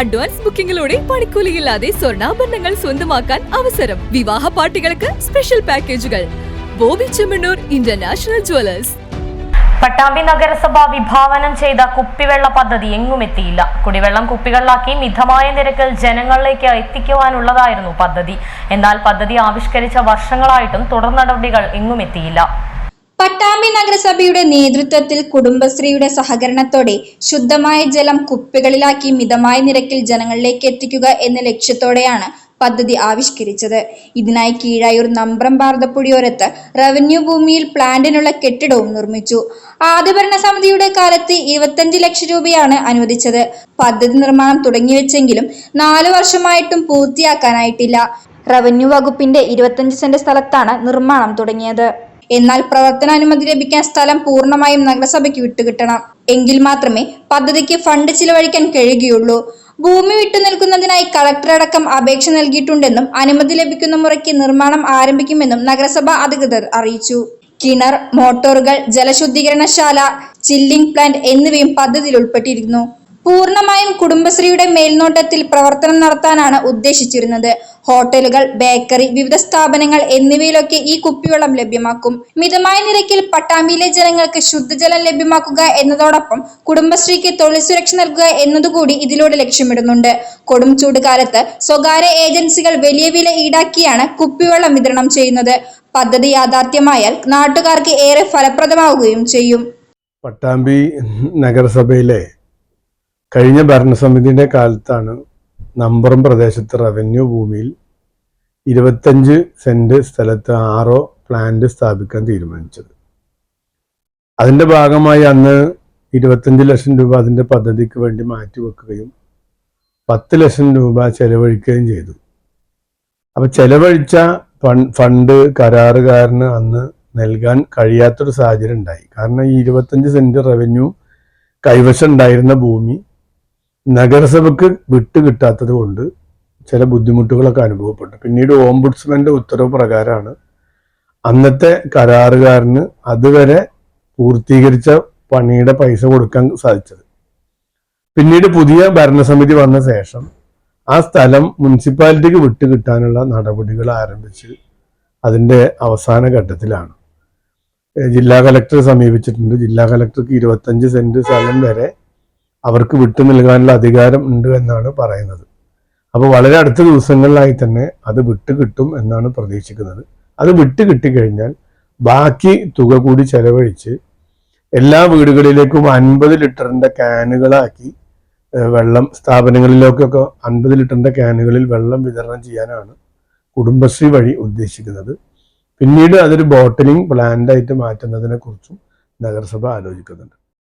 Advance ബുക്കിംഗിലൂടെ പണിക്കൂലിയില്ലാതെ സ്വർണാഭരണങ്ങൾ സ്വന്തമാക്കാൻ അവസരം. വിവാഹ പാർട്ടികൾക്ക് സ്പെഷ്യൽ പാക്കേജുകൾ. ബോബി ചെമ്മണ്ണൂർ ഇന്റർനാഷണൽ ജുവലേഴ്സ് പട്ടാമ്പി നഗരസഭ വിഭാവനം ചെയ്ത കുപ്പിവെള്ള പദ്ധതി എങ്ങും എത്തിയില്ല. കുടിവെള്ളം കുപ്പികളിലാക്കി മിതമായ നിരക്കിൽ ജനങ്ങളിലേക്ക് എത്തിക്കുവാനുള്ളതായിരുന്നു പദ്ധതി. എന്നാൽ പദ്ധതി ആവിഷ്കരിച്ച വർഷങ്ങളായിട്ടും തുടർ നടപടികൾ എങ്ങും എത്തിയില്ല. പട്ടാമ്പി നഗരസഭയുടെ നേതൃത്വത്തിൽ കുടുംബശ്രീയുടെ സഹകരണത്തോടെ ശുദ്ധമായ ജലം കുപ്പികളിലാക്കി മിതമായ നിരക്കിൽ ജനങ്ങളിലേക്ക് എത്തിക്കുക എന്ന ലക്ഷ്യത്തോടെയാണ് പദ്ധതി ആവിഷ്കരിച്ചത്. ഇതിനായി കീഴായൂർ നമ്പ്രം പാർദ്ധപ്പുഴിയോരത്ത് റവന്യൂ ഭൂമിയിൽ പ്ലാന്റിനുള്ള കെട്ടിടവും നിർമ്മിച്ചു. ആദ്യഭരണ സമിതിയുടെ കാലത്ത് ഇരുപത്തഞ്ച് ലക്ഷം രൂപയാണ് അനുവദിച്ചത്. പദ്ധതി നിർമ്മാണം തുടങ്ങിവെച്ചെങ്കിലും നാലു വർഷമായിട്ടും പൂർത്തിയാക്കാനായിട്ടില്ല. റവന്യൂ വകുപ്പിന്റെ ഇരുപത്തഞ്ച് സെന്റ് സ്ഥലത്താണ് നിർമ്മാണം തുടങ്ങിയത്. എന്നാൽ പ്രവർത്തനാനുമതി ലഭിക്കാൻ സ്ഥലം പൂർണമായും നഗരസഭയ്ക്ക് വിട്ടുകിട്ടണം എങ്കിൽ മാത്രമേ പദ്ധതിക്ക് ഫണ്ട് ചിലവഴിക്കാൻ കഴിയുകയുള്ളൂ. ഭൂമി വിട്ടു നിൽക്കുന്നതിനായി കളക്ടറടക്കം അപേക്ഷ നൽകിയിട്ടുണ്ടെന്നും അനുമതി ലഭിക്കുന്ന മുറയ്ക്ക് നിർമ്മാണം ആരംഭിക്കുമെന്നും നഗരസഭാ അധികൃതർ അറിയിച്ചു. കിണർ മോട്ടോറുകൾ ജലശുദ്ധീകരണശാല ചില്ലിംഗ് പ്ലാന്റ് എന്നിവയും പദ്ധതിയിൽ ഉൾപ്പെട്ടിരുന്നു. പൂർണമായും കുടുംബശ്രീയുടെ മേൽനോട്ടത്തിൽ പ്രവർത്തനം നടത്താനാണ് ഉദ്ദേശിച്ചിരുന്നത്. ഹോട്ടലുകൾ ബേക്കറി വിവിധ സ്ഥാപനങ്ങൾ എന്നിവയിലൊക്കെ ഈ കുപ്പിവെള്ളം ലഭ്യമാക്കും. മിതമായ നിരക്കിൽ പട്ടാമ്പിയിലെ ജനങ്ങൾക്ക് ശുദ്ധജലം ലഭ്യമാക്കുക എന്നതോടൊപ്പം കുടുംബശ്രീക്ക് തൊഴിൽ സുരക്ഷ നൽകുക എന്നതുകൂടി ഇതിലൂടെ ലക്ഷ്യമിടുന്നുണ്ട്. കൊടും ചൂടുകാലത്ത് സ്വകാര്യ ഏജൻസികൾ വലിയ വില ഈടാക്കിയാണ് കുപ്പിവെള്ളം വിതരണം ചെയ്യുന്നത്. പദ്ധതി യാഥാർത്ഥ്യമായാൽ നാട്ടുകാർക്ക് ഏറെ ഫലപ്രദമാവുകയും ചെയ്യും. പട്ടാമ്പി നഗരസഭയിലെ കഴിഞ്ഞ ഭരണസമിതിയുടെ കാലത്താണ് നമ്പറും പ്രദേശത്ത് റവന്യൂ ഭൂമിയിൽ ഇരുപത്തഞ്ച് സെന്റ് സ്ഥലത്ത് ആറോ പ്ലാന്റ് സ്ഥാപിക്കാൻ തീരുമാനിച്ചത്. അതിന്റെ ഭാഗമായി അന്ന് ഇരുപത്തഞ്ച് ലക്ഷം രൂപ അതിന്റെ പദ്ധതിക്ക് വേണ്ടി മാറ്റിവെക്കുകയും പത്ത് ലക്ഷം രൂപ ചെലവഴിക്കുകയും ചെയ്തു. അപ്പൊ ചെലവഴിച്ച ഫണ്ട് കരാറുകാരന് അന്ന് നൽകാൻ കഴിയാത്തൊരു സാഹചര്യം ഉണ്ടായി. കാരണം ഈ ഇരുപത്തഞ്ച് സെന്റ് റവന്യൂ കൈവശം ഉണ്ടായിരുന്ന ഭൂമി നഗരസഭയ്ക്ക് വിട്ടു കിട്ടാത്തത് കൊണ്ട് ചില ബുദ്ധിമുട്ടുകളൊക്കെ അനുഭവപ്പെട്ടു. പിന്നീട് ഓംബുഡ്സ്മാന്റെ ഉത്തരവ് പ്രകാരമാണ് അന്നത്തെ കരാറുകാരന് അതുവരെ പൂർത്തീകരിച്ച പണിയുടെ പൈസ കൊടുക്കാൻ സാധിച്ചത്. പിന്നീട് പുതിയ ഭരണസമിതി വന്ന ശേഷം ആ സ്ഥലം മുനിസിപ്പാലിറ്റിക്ക് വിട്ടു കിട്ടാനുള്ള നടപടികൾ ആരംഭിച്ച് അതിന്റെ അവസാന ഘട്ടത്തിലാണ്. ജില്ലാ കലക്ടറെ സമീപിച്ചിട്ടുണ്ട്. ജില്ലാ കലക്ടർക്ക് ഇരുപത്തഞ്ച് സെന്റ് സ്ഥലം വരെ അവർക്ക് വിട്ടു നൽകാനുള്ള അധികാരം ഉണ്ട് എന്നാണ് പറയുന്നത്. അപ്പോൾ വളരെ അടുത്ത ദിവസങ്ങളിലായി തന്നെ അത് വിട്ടു കിട്ടും എന്നാണ് പ്രതീക്ഷിക്കുന്നത്. അത് വിട്ടു കിട്ടിക്കഴിഞ്ഞാൽ ബാക്കി തുക കൂടി ചെലവഴിച്ച് എല്ലാ വീടുകളിലേക്കും അൻപത് ലിറ്ററിന്റെ ക്യാനുകളാക്കി വെള്ളം സ്ഥാപനങ്ങളിലേക്കൊക്കെ അൻപത് ലിറ്ററിന്റെ ക്യാനുകളിൽ വെള്ളം വിതരണം ചെയ്യാനാണ് കുടുംബശ്രീ വഴി ഉദ്ദേശിക്കുന്നത്. പിന്നീട് അതൊരു ബോട്ടിലിംഗ് പ്ലാന്റായിട്ട് മാറ്റുന്നതിനെ കുറിച്ചും നഗരസഭ ആലോചിക്കുന്നുണ്ട്.